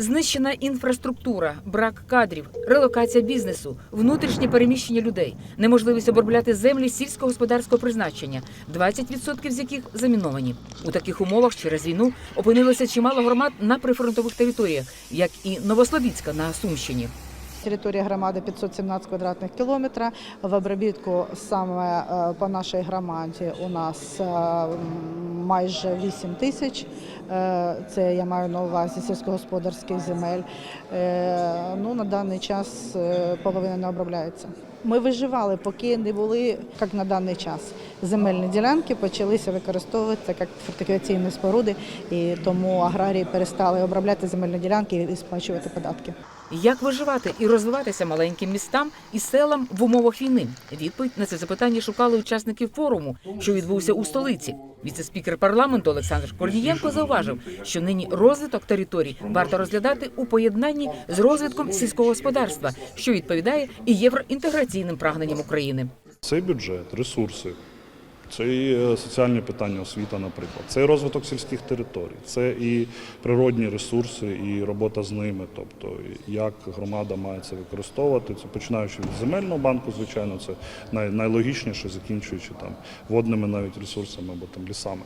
Знищена інфраструктура, брак кадрів, релокація бізнесу, внутрішнє переміщення людей, неможливість обробляти землі сільськогосподарського призначення, 20% з яких заміновані. У таких умовах через війну опинилося чимало громад на прифронтових територіях, як і Новослобідська на Сумщині. Територія громади 517 квадратних кілометрів. В обробітку саме е, по нашій громаді у нас е, майже 8 тисяч. Е, Це я маю на увазі сільськогосподарських земель. Ну, на даний час половина не обробляється. Ми виживали, поки не були, як на даний час, земельні ділянки почалися використовуватися як фортифікаційні споруди, і тому аграрії перестали обробляти земельні ділянки і сплачувати податки. Як виживати і розвиватися маленьким містам і селам в умовах війни? Відповідь на це запитання шукали учасники форуму, що відбувся у столиці. Віце-спікер парламенту Олександр Корнієнко зауважив, що нині розвиток територій варто розглядати у поєднанні з розвитком сільського господарства, що відповідає і євроінтеграційним прагненням України. Цей бюджет, ресурси, це і е, соціальні питання, освіта, наприклад, це і розвиток сільських територій, це і природні ресурси, і робота з ними. Тобто, як громада має це використовувати. Це починаючи від земельного банку, звичайно, це най, найлогічніше, закінчуючи там водними навіть ресурсами або там лісами.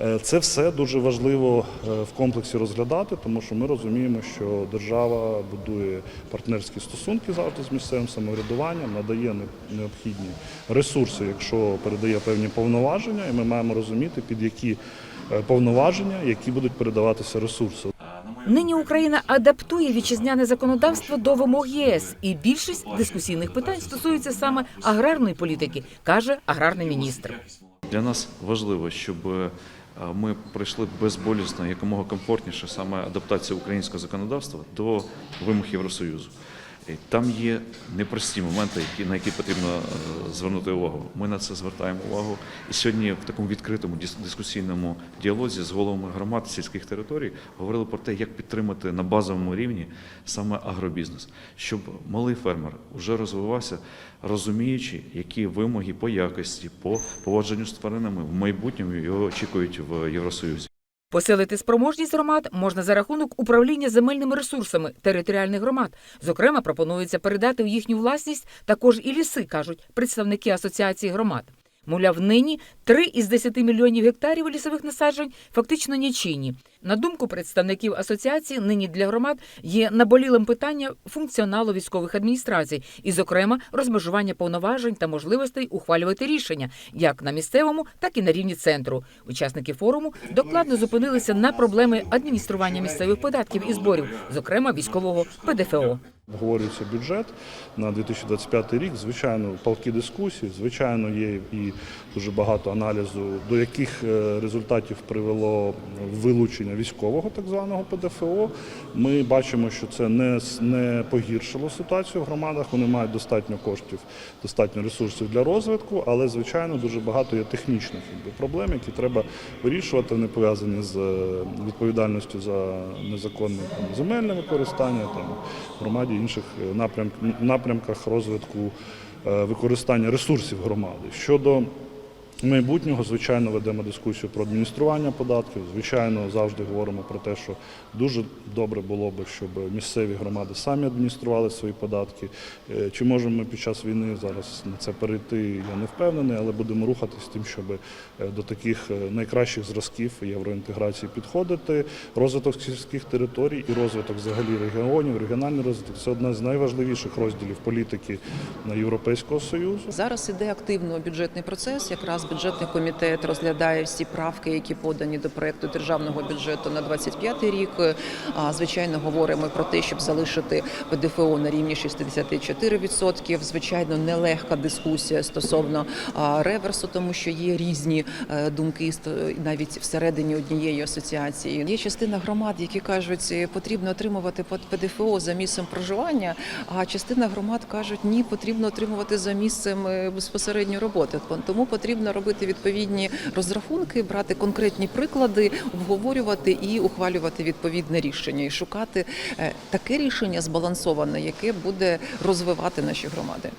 Е, Це все дуже важливо е, в комплексі розглядати, тому що ми розуміємо, що держава будує партнерські стосунки завжди з місцевим самоврядуванням, надає необхідні ресурси, якщо передає певні повноваження, і ми маємо розуміти, під які е, повноваження, які будуть передаватися ресурси. Нині Україна адаптує вітчизняне законодавство до вимог ЄС, і більшість дискусійних питань стосується саме аграрної політики, каже аграрний міністр. Для нас важливо, щоб е, ми пройшли безболісно, якомога комфортніше саме адаптація українського законодавства до вимог Євросоюзу. Там є непрості моменти, на які потрібно е, звернути увагу. Ми на це звертаємо увагу. І сьогодні в такому відкритому дискусійному діалозі з головами громад сільських територій говорили про те, як підтримати на базовому рівні саме агробізнес, щоб малий фермер вже розвивався, розуміючи, які вимоги по якості, по поводженню з тваринами в майбутньому його очікують в Євросоюзі. Посилити спроможність громад можна за рахунок управління земельними ресурсами територіальних громад. Зокрема, пропонується передати в їхню власність також і ліси, кажуть представники асоціації громад. Мовляв, нині три із 10 мільйонів гектарів лісових насаджень фактично нічийні. На думку представників асоціації, нині для громад є наболілим питання функціоналу військових адміністрацій, і, зокрема, розмежування повноважень та можливостей ухвалювати рішення як на місцевому, так і на рівні центру. Учасники форуму докладно зупинилися на проблеми адміністрування місцевих податків і зборів, зокрема військового ПДФО. Обговорюється бюджет на 2025 рік. Звичайно, палкі дискусії, звичайно, є і дуже багато аналізу, до яких е, результатів привело вилучення військового так званого ПДФО. Ми бачимо, що це не, не погіршило ситуацію в громадах. Вони мають достатньо коштів, достатньо ресурсів для розвитку, але звичайно дуже багато є технічних проблем, які треба вирішувати. Вони пов'язані з е, відповідальністю за незаконне там, земельне використання там в громаді інших е, напрям, напрямках розвитку е, використання ресурсів громади. Щодо майбутнього, звичайно, ведемо дискусію про адміністрування податків. Звичайно, завжди говоримо про те, що дуже добре було би, щоб місцеві громади самі адміністрували свої податки. Е, Чи можемо ми під час війни зараз на це перейти? Я не впевнений, але будемо рухатись тим, щоб е, до таких е, найкращих зразків євроінтеграції підходити. Розвиток сільських територій і розвиток взагалі регіонів, регіональний розвиток це одна з найважливіших розділів політики Європейського союзу. Зараз іде активно бюджетний процес. Якраз бюджетний комітет розглядає всі правки, які подані до проекту державного бюджету на 25 рік. А звичайно, говоримо про те, щоб залишити ПДФО на рівні 64%. Звичайно, нелегка дискусія стосовно реверсу, тому що є різні е, думки навіть всередині однієї асоціації. Є частина громад, які кажуть, е, потрібно отримувати ПДФО за місцем проживання. А частина громад кажуть, ні, потрібно отримувати за місцем е, безпосередньо роботи. Тому потрібно робити відповідні розрахунки, брати конкретні приклади, обговорювати і ухвалювати відповідне рішення, і шукати е, таке рішення збалансоване, яке буде розвивати наші громади.